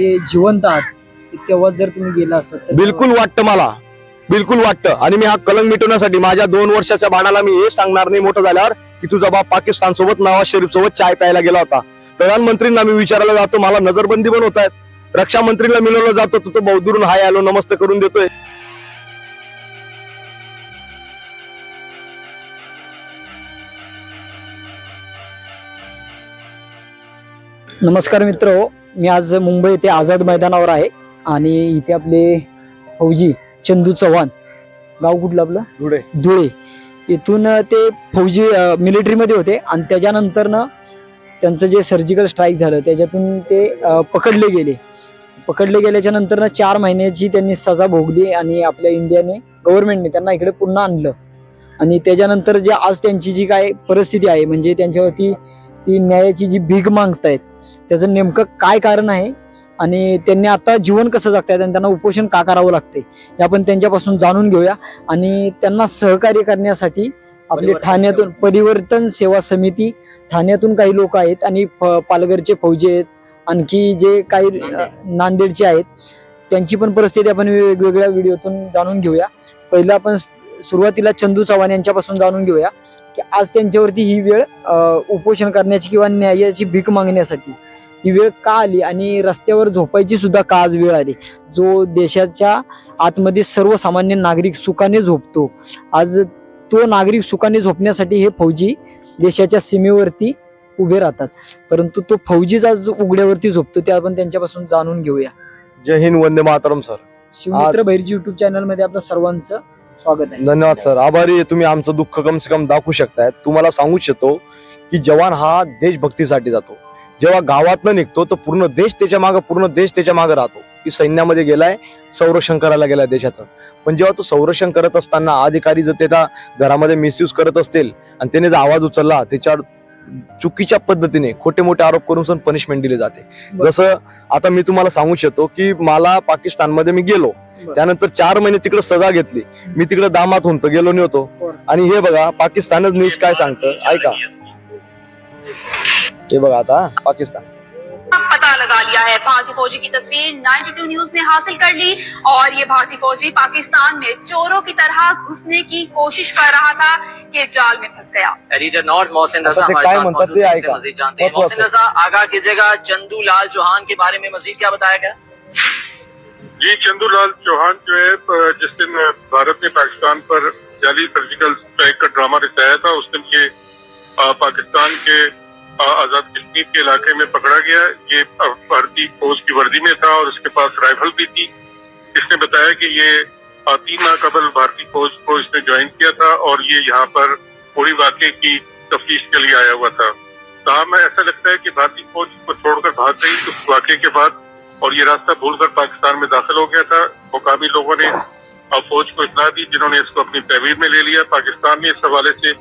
हे जिवंत आहात तेव्हा जर तुम्ही गेला असतात बिलकुल वाटतं मला. बिलकुल वाटतं. आणि मी हा कलंक मिटवण्यासाठी माझ्या दोन वर्षाच्या बाळाला मी हे सांगणार नाही मोठं झाल्यावर की तुझा बाप पाकिस्तान सोबत नवाज शरीफ सोबत चाय प्यायला गेला होता. प्रधानमंत्रींना मी विचारायला जातो मला नजरबंदी पण होत आहेत रक्षा मंत्रीला मिळवलं जातो तर तो बहुदूरून हाय आलो नमस्ते करून देतोय. नमस्कार मित्र. मी आज मुंबई येथे आझाद मैदानावर आहे. आणि इथे आपले फौजी चंदू चव्हाण. गाव कुठलं आपलं? धुळे. धुळे. इथून ते फौजी मिलिटरीमध्ये होते. आणि त्याच्यानंतर ना त्यांचं जे सर्जिकल स्ट्राईक झालं त्याच्यातून ते पकडले गेले. पकडले गेल्याच्यानंतर ना चार महिन्याची त्यांनी सजा भोगली आणि आपल्या इंडियाने गव्हर्नमेंटने त्यांना इकडे पुन्हा आणलं. आणि त्याच्यानंतर जे आज त्यांची जी काय परिस्थिती आहे म्हणजे त्यांच्यावरती ती न्यायाची जी भीक मागतायत त्याचं नेमकं काय कारण आहे आणि त्यांनी आता जीवन कसं जगतायत आणि त्यांना उपोषण का करावं लागते हे आपण त्यांच्यापासून जाणून घेऊया. आणि त्यांना सहकार्य करण्यासाठी आपले ठाण्यातून परिवर्तन सेवा समिती ठाण्यातून काही लोक आहेत आणि पालघरचे फौजी आहेत. आणखी जे काही नांदेडचे आहेत. त्यांची पण परिस्थिती आपण वेगवेगळ्या व्हिडिओतून जाणून घेऊया. पहिलं आपण सुरुवातीला चंदू चव्हाण यांच्यापासून जाणून घेऊया की आज त्यांच्यावरती ही वेळ उपोषण करण्याची किंवा न्यायाची भीक मागण्यासाठी ही वेळ का आली आणि रस्त्यावर झोपायची सुद्धा का आज वेळ आली? जो देशाच्या आतमध्ये सर्वसामान्य नागरिक सुखाने झोपतो आज तो नागरिक सुखाने झोपण्यासाठी हे फौजी देशाच्या सीमेवरती उभे राहतात. परंतु तो फौजीच आज उघड्यावरती झोपतो ते आपण त्यांच्यापासून जाणून घेऊया. जय हिंद वंदे मातरम सर. शिवमित्र भैरजी युट्यूब चॅनलमध्ये आपलं सर्वांचं स्वागत आहे. धन्यवाद सर. आभारी आहे. तुम्ही आमचं दुःख कम से कम दाखवू शकताय तुम्हाला सांगू शकतो की जवान हा देशभक्तीसाठी जातो. जेव्हा गावातनं निघतो तर पूर्ण देश त्याच्यामागे पूर्ण देश त्याच्यामागे राहतो. की सैन्यामध्ये गेलाय संरक्षण करायला गेलाय देशाचं. पण जेव्हा तो संरक्षण करत असताना अधिकारी जर त्याचा घरामध्ये मिसयूज करत असतील आणि त्याने जर आवाज उचलला त्याच्यावर चुकीच्या पद्धतीने खोटे मोठे आरोप करून पण पनिशमेंट दिली जाते. जसं आता मी तुम्हाला सांगू शकतो की मला पाकिस्तानमध्ये मी गेलो. त्यानंतर चार महिने तिकडे सजा घेतली. मी तिकडे दामात होतो गेलो नव्हतो. आणि हे बघा पाकिस्तानच न्यूज काय सांगतं? ऐका. हे बघा आता पाकिस्तान. पता लगा लिया है। भारतीय फौजी की तस्वीर 92 न्यूज़ ने हासिल कर ली और ये भारतीय फौजी पाकिस्तान में चोरों की तरह घुसने की कोशिश कर रहा था कि जाल में फंस गया। एडिटर नॉर्थ मोहसिन रजा हमारे साथ मौजूद हैं, मजीद जानते हैं। मोहसिन रजा आगाह कीजिएगा चंदू लाल चौहान के बारे में। मजीद क्या बताया गया? जी चंदूलाल चौहान जो है जिस दिन भारत ने पाकिस्तान पर जाली सर्जिकल स्ट्राइक का ड्रामा रचाया था उस दिन ये अ, पाकिस्तान के आज़ाद कश्मीर के इलाके में पकड़ा गया। ये भारतीय फौज की वर्दी में था और उसके पास राइफल भी थी। इसने बताया कि ये तीन माह कबल भारतीय फौज को इसने ज्वाइन किया था और ये यहाँ पर पूरी वाक्य की तफ्तीश के लिए आया हुआ था। कहा, में ऐसा लगता है कि भारतीय फौज को छोड़कर भाग गई उस वाक़े के बाद और ये रास्ता भूलकर पाकिस्तान में दाखिल हो गया था। मुकामी लोगों ने फौज को इतना दी जिन्होंने इसको अपनी तहवीर में ले लिया। पाकिस्तान ने इस हवाले से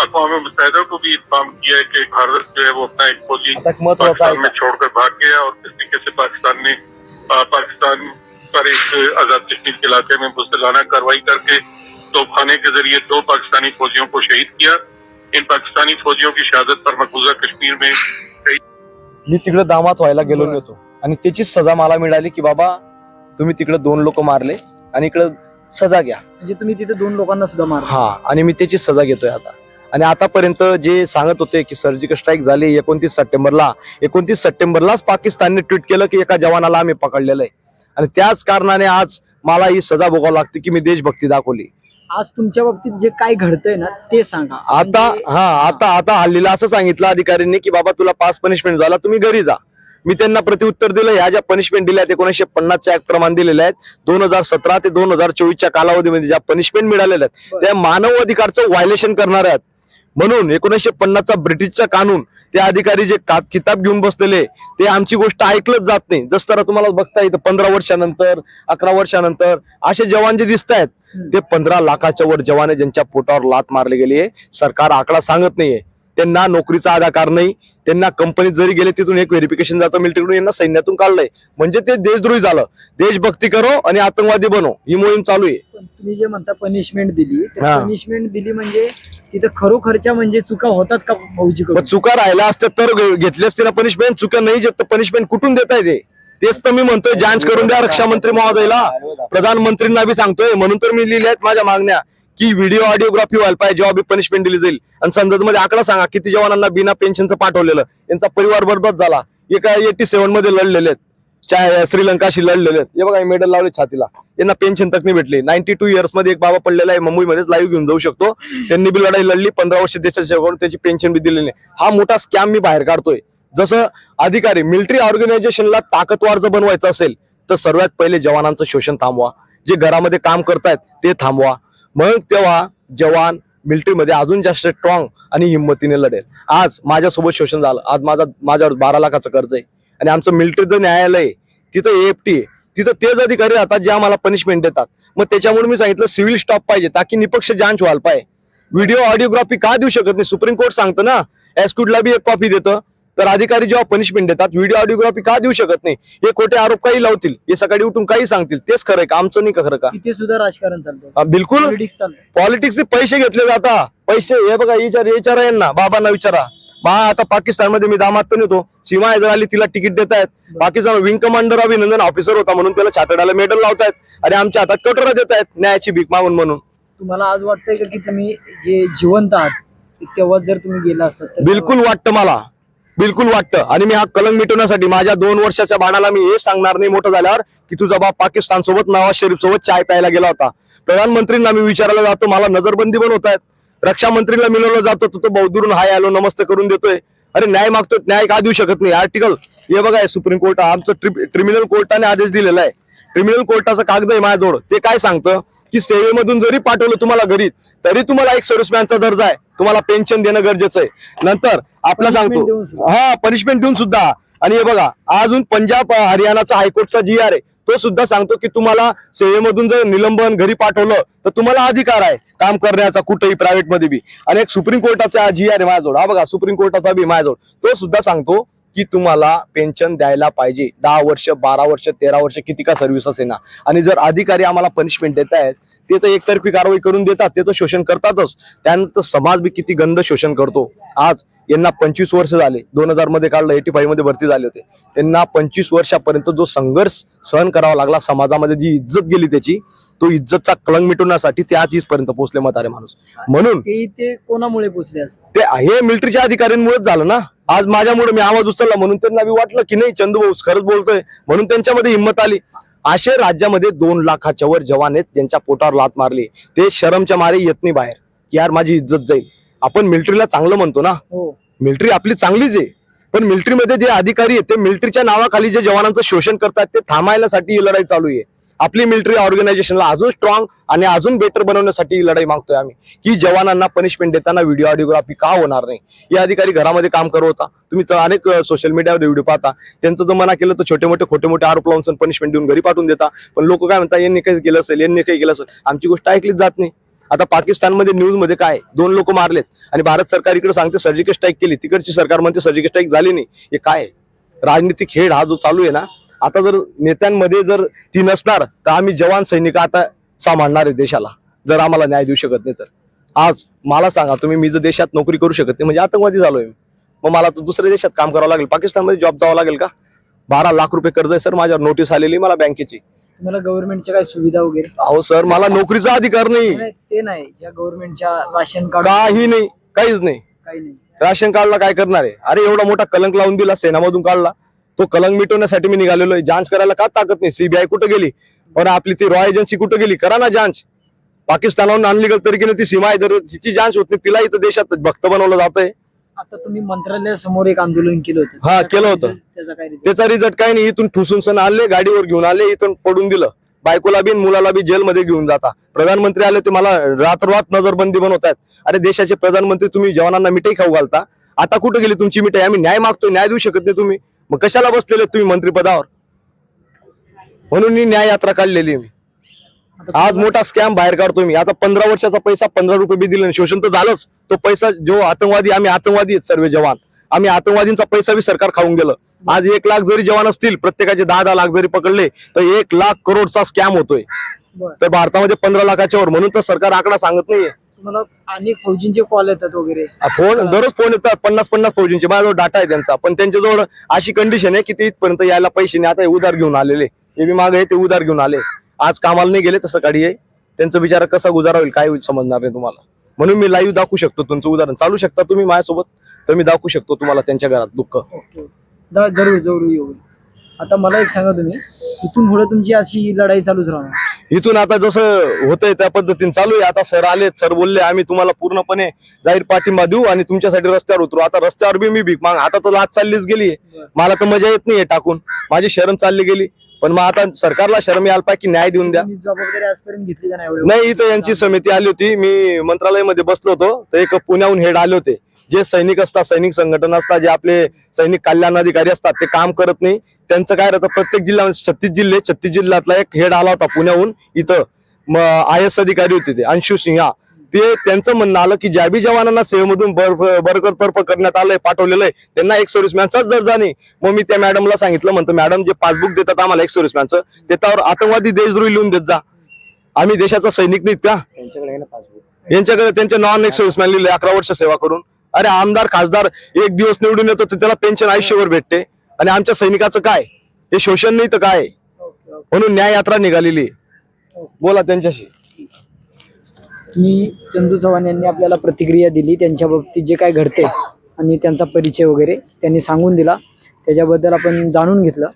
अकवा मुतहदा को भी इन्फॉर्म किया है कि भारत जो है वो अपना एक फौजी पाकिस्तान में छोड़कर भाग गया और किस तरीके से पाकिस्तान ने पाकिस्तान पर एक आजाद कश्मीर के इलाके में बुजदिलाना कार्रवाई करके तोपखाने के जरिए दो पाकिस्तानी फौजियों को शहीद किया। इन पाकिस्तानी फौजियों की शहादत पर मकबूजा कश्मीर में मी तिकडे दामात व्हायला गेलो. नव्हतो. आणि त्याचीच सजा मला मिळाली की बाबा तुम्ही तिकडे दोन लोक मारले आणि इकडे सजा घ्या. म्हणजे तुम्ही तिथे दोन लोकांना सुद्धा मार हा आणि मी त्याची सजा घेतोय आता. आणि आतापर्यंत जे सांगत होते की सर्जिकल स्ट्राईक झाली एकोणतीस सप्टेंबरला एकोणतीस सप्टेंबरलाच पाकिस्तानने ट्विट केलं की एका जवानाला आम्ही पकडलेलं आहे. आणि त्याच कारणाने आज मला ही सजा भोगावं लागते की मी देशभक्ती दाखवली. आज तुमच्या बाबतीत जे काय घडतंय ना ते सांगा. आता म्हणजे- हा आता आता हल्लीला असं सांगितलं अधिकाऱ्यांनी की बाबा तुला पाच पनिशमेंट झाला तुम्ही घरी जा. मी त्यांना प्रत्युत्तर दिलं ह्या ज्या पनिशमेंट दिल्या आहेत एकोणीसशे पन्नासच्या ऍक्ट प्रमाणे दिलेल्या आहेत दोन हजार सतरा ते दोन हजार चोवीसच्या कालावधीमध्ये ज्या पनिशमेंट मिळालेल्या आहेत त्या मानव अधिकारचं व्हायलेशन करणार आहेत. म्हणून एकोणीसशे पन्नासचा ब्रिटिशचा कानून ते अधिकारी जे का- किताब घेऊन बसलेले ते आमची गोष्ट ऐकलंच जात नाही. जस तर तुम्हाला बघता येतं पंधरा वर्षानंतर अकरा वर्षानंतर असे जवान जे दिसत आहेत ते पंधरा लाखाच्या वर जवान ज्यांच्या पोटावर लात मारली गेली आहे. सरकार आकडा सांगत नाहीये. त्यांना नोकरीचा अधिकार नाही. त्यांना कंपनीत जरी गेले तिथून एक व्हेरिफिकेशन जातं मिलिटरीकडून यांना सैन्यातून काढलंय. म्हणजे ते देशद्रोही झालं. देशभक्ती करो आणि आतंकवादी बनो. ही मोहीम चालू आहे. तुम्ही जे म्हणता पनिशमेंट दिली हा. पनिशमेंट दिली म्हणजे तिथं खरोखरच्या म्हणजे चुका होतात का मग चुका राहिल्या असत्या तर घे- घेतली असती ना पनिशमेंट चुका नाही तर पनिशमेंट कुठून देताय ते? तेच तर मी म्हणतोय. जांच करून द्या रक्षा मंत्री महोदयला. प्रधानमंत्रींना बी सांगतोय. म्हणून तर मी लिहिल्या आहेत माझ्या मागण्या. की व्हिडिओ ऑडिओग्राफी व्हायला पाहिजे जेव्हा बी पनिशमेंट दिली जाईल. आणि संसदमध्ये आकडा सांगा किती जवानांना बिना पेन्शनचं पाठवलेलं यांचा परिवार बरबाद झाला. एका एटी सेव्हनमध्ये लढलेले आहेत. श्रीलंकाशी लढलेले आहेत. हे बघा मेडल लावले छातीला. यांना पेन्शन तक नाही भेटली. नाईन्टी टू इयर्समध्ये एक बाबा पडलेला आहे मुंबईमध्येच लाईव्ह घेऊन जाऊ शकतो. त्यांनी बी लढाई लढली पंधरा वर्ष देशाच्या सेवेकडून त्याची पेन्शन बी दिलेली नाही. हा मोठा स्कॅम मी बाहेर काढतोय. जसं अधिकारी मिलिटरी ऑर्गनायझेशनला ताकदवार जर बनवायचं असेल तर सर्वात पहिले जवानांचं शोषण थांबवा. जे घरामध्ये काम करतायत ते थांबवा. मग तेव्हा जवान मिलिटरीमध्ये अजून जास्त स्ट्रॉंग आणि हिंमतीने लढेल. आज माझ्यासोबत शोषण झालं. आज माझा माझ्यावर बारा लाखाचं कर्ज आहे. आणि आमचं मिलिटरीचं न्यायालय तिथं एफ टी तिथं तेच अधिकारी राहतात जे आम्हाला पनिशमेंट देतात. मग त्याच्यामुळे मी सांगितलं सिव्हिल स्टॉप पाहिजे. ताकी निपक्ष जांच व्हायला पाहिजे. व्हिडिओ ऑडिओग्राफी का देऊ शकत नाही? सुप्रीम कोर्ट सांगतं ना एस्क्यूटला बी एक कॉपी देतं. तर अधिकारी जेव्हा पनिशमेंट देतात व्हिडिओ ऑडिओग्राफी का देऊ शकत नाही? हे खोटे आरोप काही लावतील? हे सकाळी उठून काही सांगतील? तेच खरंय का? आमचं नाही का खरं का? तिथे सुद्धा राजकारण चालतं हा, बिलकुल. पॉलिटिक्स चालतं पैसे घेतले जाता. पैसे हे बघा विचार विचारा यांना बाबांना विचारा. बा आता पाकिस्तानमध्ये मी दामात तर नेतो सीमा हैदर अली तिला तिकीट देत आहेत. Pakistan wing commander Abhinandan officer होता म्हणून त्याला छातडाला मेडल लावतायत आणि आमच्या हातात कटोरा देत आहेत न्यायाची भीक मागून म्हणून. तुम्हाला आज वाटतंय का की तुम्ही जे जिवंत आहात तेव्हा जर तुम्ही गेला असतात तर बिलकुल वाटतं मला. बिलकुल वाटतं. आणि मी हा कलंक मिटवण्यासाठी माझ्या दोन वर्षाच्या बाणाला मी हे सांगणार नाही मोठं झाल्यावर की तुझा बाप पाकिस्तान सोबत नवाज शरीफ सोबत चाय प्यायला गेला होता. प्रधानमंत्रींना मी विचारायला जातो मला नजरबंदी बनवत आहेत. रक्षा मंत्रीला मिळवलं जातो तो तो बहुदूरून हाय आलो नमस्ते करून देतोय. अरे न्याय मागतोय न्याय का देऊ शकत नाही? आर्टिकल. हे बघा सुप्रीम कोर्ट आमचं क्रिमिनल कोर्टाने आदेश दिलेला आहे. क्रिमिनल कोर्टाचा कागद आहे माझ्याजवळ. ते काय सांगतं? की सेवेमधून जरी पाठवलं तुम्हाला घरी तरी तुम्हाला एक सर्व्हिसमॅनचा दर्जा आहे. तुम्हाला पेन्शन देणं गरजेचं आहे. नंतर आपला सांगतो. हा पनिशमेंट देऊन सुद्धा. आणि हे बघा अजून पंजाब हरियाणाचा हायकोर्टचा जी आर आहे. तो सुद्धा सांगतो की तुम्हाला सेवेमधून जर निलंबन घरी पाठवलं तर तुम्हाला अधिकार आहे काम करण्याचा कुठेही प्रायव्हेटमध्ये बी. आणि एक सुप्रीम कोर्टाचा जी आर आहे माझ्याजवळ. हा बघा सुप्रीम कोर्टाचा बी माझ्याजवळ. तो सुद्धा सांगतो की तुम्हाला पेन्शन द्यायला पाहिजे. दहा वर्ष बारा वर्ष तेरा वर्ष किती का सर्व्हिस असे ना. आणि जर अधिकारी आम्हाला पनिशमेंट देत आहेत ते तर एकतर्फी कारवाई करून देतात ते तर शोषण करतातच. त्यानंतर समाज बी किती गंद शोषण करतो. आज यांना पंचवीस वर्ष झाले. दोन हजारमध्ये काढलं एटी फाईव्हमध्ये भरती झाले होते. त्यांना पंचवीस वर्षापर्यंत जो संघर्ष सहन करावा लागला समाजामध्ये जी इज्जत गेली त्याची तो इज्जतचा कलंक मिटवण्यासाठी ते आज इथपर्यंत पोहोचले म्हातारे माणूस. म्हणून ते कोणामुळे असं? ते हे मिलिटरीच्या अधिकाऱ्यांमुळेच झालं ना. आज माझ्यामुळे मी आवाज उचलला म्हणून त्यांना बी वाटलं की नाही चंदू भाऊ खरंच बोलतोय म्हणून त्यांच्यामध्ये हिंमत आली. असे राज्यामध्ये दोन लाखाच्या वर जवान आहेत ज्यांच्या पोटावर लात मारली. ते शरमच्या मारे येत नाही बाहेर. की यार माझी इज्जत जाईल. आपण मिलिटरीला चांगलं म्हणतो ना? हो. मिलिटरी आपली चांगलीच आहे. पण मिलिटरीमध्ये जे अधिकारी आहेत ते मिलिटरीच्या नावाखाली जे जवानांचं शोषण करतात ते थांबायसाठी ही लढाई चालू आहे. आपली मिलिटरी ऑर्गनायझेशनला अजून स्ट्रॉंग आणि अजून बेटर बनवण्यासाठी लढाई मागतोय आम्ही. की जवानांना पनिशमेंट देताना व्हिडिओ ऑडिओग्राफी का होणार नाही? हे अधिकारी घरामध्ये काम करत होता. तुम्ही तर अनेक सोशल मीडियावर व्हिडिओ पाहता. त्यांचं जर मना केलं तर छोटे मोठे खोटे मोठे आरोप लावून पनिशमेंट देऊन घरी पाठवून देता. पण लोक काय म्हणतात यांनी काही केलं असेल यांनी काही केलं असेल. आमची गोष्ट ऐकलीच जात नाही. आता पाकिस्तानमध्ये न्यूजमध्ये काय दोन लोक मारलेत. आणि भारत सरकार इकडे सांगते सर्जिकल स्ट्राईक केली. तिकडची सरकार म्हणते सर्जिकल स्ट्राईक झाली नाही. हे काय राजनीतिक खेळ हा जो चालू आहे ना आता जर नेत्यांमध्ये जर ती नसणार तर आम्ही जवान सैनिक आता सांभाळणार आहे देशाला जर आम्हाला न्याय देऊ शकत नाही तर. आज मला सांगा तुम्ही मी जर देशात नोकरी करू शकत नाही म्हणजे आतंकवादी झालोय मी. मग मला तर दुसऱ्या देशात काम करावं लागेल. पाकिस्तानमध्ये जॉब जावं लागेल का? बारा लाख रुपये कर्ज आहे सर माझ्यावर नोटीस आलेली मला बँकेची. तुम्हाला गव्हर्नमेंटच्या काय सुविधा वगैरे? अहो सर मला नोकरीचा अधिकार नाही. नाही, ते नाही. ज्या गव्हर्नमेंटच्या राशन कार्ड काही नाही काहीच नाही. काही नाही. राशन कार्डला काय करणार आहे? अरे एवढा मोठा कलंक लावून दिला सेनामधून काढला. तो कलंक मिटवण्यासाठी मी निघालेलो आहे. जांच करायला का ताकद नाही? सीबीआय कुठं गेली? और आपली ती रॉ एजन्सी कुठं गेली? करा ना जांच. पाकिस्तानाहून अनलिगल तरीकेने ती सीमा आहे तर तिची जांच होत नाही. तिला इथं देशात भक्त बनवलं जातंय. आता तुम्ही मंत्रालयासमोर एक आंदोलन केलं होतं. हा, केलं होतं. त्याचा रिझल्ट काय नाही. इथून ठुसून सण आले गाडीवर घेऊन आले इथून पडून दिलं. बायकोला बी मुलाला बी जेलमध्ये घेऊन जाता. प्रधानमंत्री आले ते मला रात्ररात नजरबंदी बनवत आहेत. अरे देशाचे प्रधानमंत्री तुम्ही जवानांना मिठाई खाऊ घालता. आता कुठे गेली तुमची मिठाई? आम्ही न्याय मागतोय न्याय देऊ शकत नाही तुम्ही. मग कशाला बसलेले तुम्ही मंत्रिपदावर? म्हणून मी न्याय यात्रा काढलेली मी. आज मोठा स्कॅम बाहेर काढतोय मी. आता पंधरा वर्षाचा पैसा पंधरा रुपये बी दिले. शोषण तर झालंच. तो पैसा जो आतंकवादी आम्ही आतंकवादी आहेत सर्व जवान. आम्ही आतंकवादींचा पैसा बी सरकार खाऊन गेलं. आज एक लाख जरी जवान असतील प्रत्येकाचे दहा दहा लाख जरी पकडले तर एक लाख करोडचा स्कॅम होतोय. तर भारतामध्ये पंधरा लाखाच्या वर म्हणून तर सरकार आकडा सांगत नाहीये. मला अनेक फौजींचे कॉल येतात वगैरे. फोन दररोज फोन येतात पन्नास पन्नास फौजींचे. माझ्याजवळ डाटा आहे त्यांचा. पण त्यांच्याजवळ अशी कंडिशन आहे की ते इथपर्यंत यायला पैसे नाही. आता हे उधार घेऊन आलेले. हे बी मागे आहे ते उधार घेऊन आले. आज कामाला नाही गेले तसं काढी आहे. त्यांचं बिचारा कसा गुजारा होईल काय होईल समजणार नाही तुम्हाला. म्हणून मी लाईव्ह दाखवू शकतो तुमचं उदाहरण. चालू शकता तुम्ही माझ्यासोबत तर मी दाखवू शकतो तुम्हाला त्यांच्या घरात दुःख. ओके दा- जरूर जरूर येऊ. आता मला एक सांगा तुम्ही इथून पुढे तुमची अशी लढाई चालूच राहणार. इथून आता जसं होतंय त्या पद्धतीने चालू आहे. आता सर आले सर बोलले आम्ही तुम्हाला पूर्णपणे जाहीर पाठिंबा देऊ आणि तुमच्यासाठी रस्त्यावर उतरू. आता रस्त्यावर बी मी भीक माग आता तर लाच चाललीच गेली मला तर मजा येत नाहीये टाकून. माझी शरण चालली गेली. पण मग आता सरकारला शरम यायला पाहिजे की न्याय देऊन द्या. तुम्ही जबाबदारी आजपर्यंत घेतली का नाही एवढं नाही इथं यांची समिती आली होती. मी मंत्रालयामध्ये बसलो होतो. तर एक पुण्याहून हेड आले होते. जे सैनिक असतात सैनिक संघटना असतात जे आपले सैनिक कल्याण अधिकारी असतात ते काम करत नाही. त्यांचं काय राहतं? प्रत्येक जिल्हा छत्तीस जिल्हे छत्तीस जिल्ह्यातला एक हेड आला होता पुण्याहून इथं. आय एस अधिकारी होते ते. अंशु सिंहा ते त्यांचं म्हणणं आलं की ज्या बी जवानांना सेवेमधून बर्फ बरकर पर्प करण्यात आलंय पाठवलेलं आहे त्यांना एक सर्व्हिसमॅनचाच दर्जा नाही. मग मी त्या मॅडमला सांगितलं म्हणतं मॅडम जे पासबुक देतात आम्हाला एक सर्व्हिसमॅनचं ते त्यावर आतंकवादी देशद्रोही लिहून देत जा. आम्ही देशाचा सैनिक नाहीत का यांच्याकडे त्यांचे नॉन एक सर्व्हिसमॅन लिहिले अकरा वर्ष सेवा करून. अरे आमदार खासदार एक दिवस निवडून येतो तर त्याला पेन्शन आयुष्यभर भेटते. आणि आमच्या सैनिकाचं काय? हे शोषण नाही तर काय. म्हणून न्याय यात्रा निघालेली. बोला त्यांच्याशी. की चंदू चव्हाण यांनी आपल्याला प्रतिक्रिया दिली त्यांच्या बाबतीत जे काय घडते आणि त्यांचा परिचय वगैरे त्यांनी सांगून दिला. त्याच्याबद्दल आपण जाणून घेतलं.